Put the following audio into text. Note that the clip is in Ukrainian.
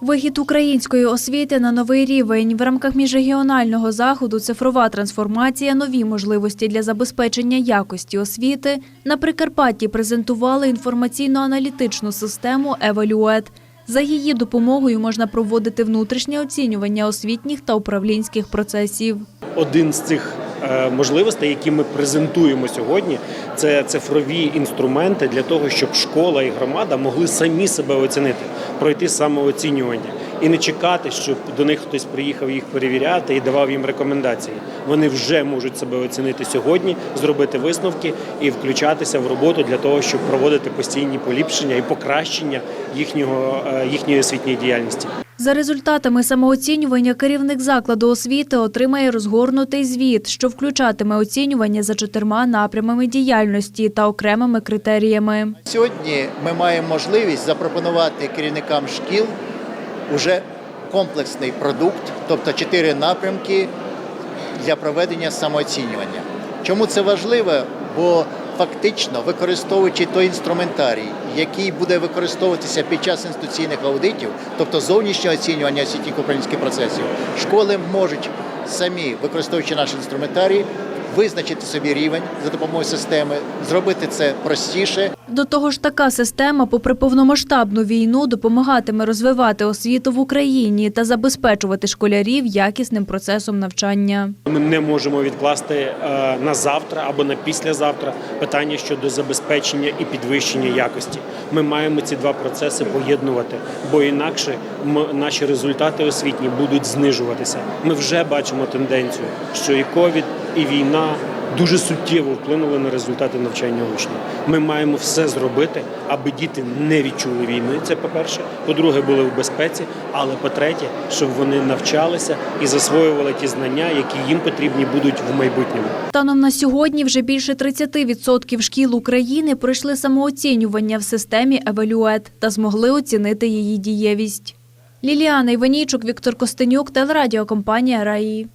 Вихід української освіти на новий рівень в рамках міжрегіонального заходу цифрова трансформація, нові можливості для забезпечення якості освіти на Прикарпатті презентували інформаційно-аналітичну систему Евалюет. За її допомогою можна проводити внутрішнє оцінювання освітніх та управлінських процесів. Один з цих можливостей, які ми презентуємо сьогодні, це цифрові інструменти для того, щоб школа і громада могли самі себе оцінити, пройти самооцінювання і не чекати, щоб до них хтось приїхав їх перевіряти і давав їм рекомендації. Вони вже можуть себе оцінити сьогодні, зробити висновки і включатися в роботу для того, щоб проводити постійні поліпшення і покращення їхнього е, їхньої освітньої діяльності. За результатами самооцінювання керівник закладу освіти отримає розгорнутий звіт, що включатиме оцінювання за чотирма напрямами діяльності та окремими критеріями. Сьогодні ми маємо можливість запропонувати керівникам шкіл уже комплексний продукт, тобто чотири напрямки для проведення самооцінювання. Чому це важливо? Бо фактично, використовуючи той інструментарій, який буде використовуватися під час інституційних аудитів, тобто зовнішнього оцінювання освітніх управлінських процесів, школи можуть самі, використовуючи наш інструментарій, визначити собі рівень за допомогою системи, зробити це простіше До того ж, така система, попри повномасштабну війну, допомагатиме розвивати освіту в Україні та забезпечувати школярів якісним процесом навчання. Ми не можемо відкласти е, на завтра або на післязавтра питання щодо забезпечення і підвищення якості. Ми маємо ці два процеси поєднувати, бо інакше наші результати освітні будуть знижуватися. Ми вже бачимо тенденцію, що і ковід, і війна дуже суттєво вплинули на результати навчання учнів. Ми маємо все зробити, аби діти не відчули війни. Це по-перше. По-друге, були в безпеці, але по-третє, щоб вони навчалися і засвоювали ті знання, які їм потрібні будуть в майбутньому. Станом на сьогодні вже більше 30% шкіл України пройшли самооцінювання в системі Евалюет та змогли оцінити її дієвість. Ліліана Іванійчук, Віктор Костенюк, телерадіокомпанія Раї.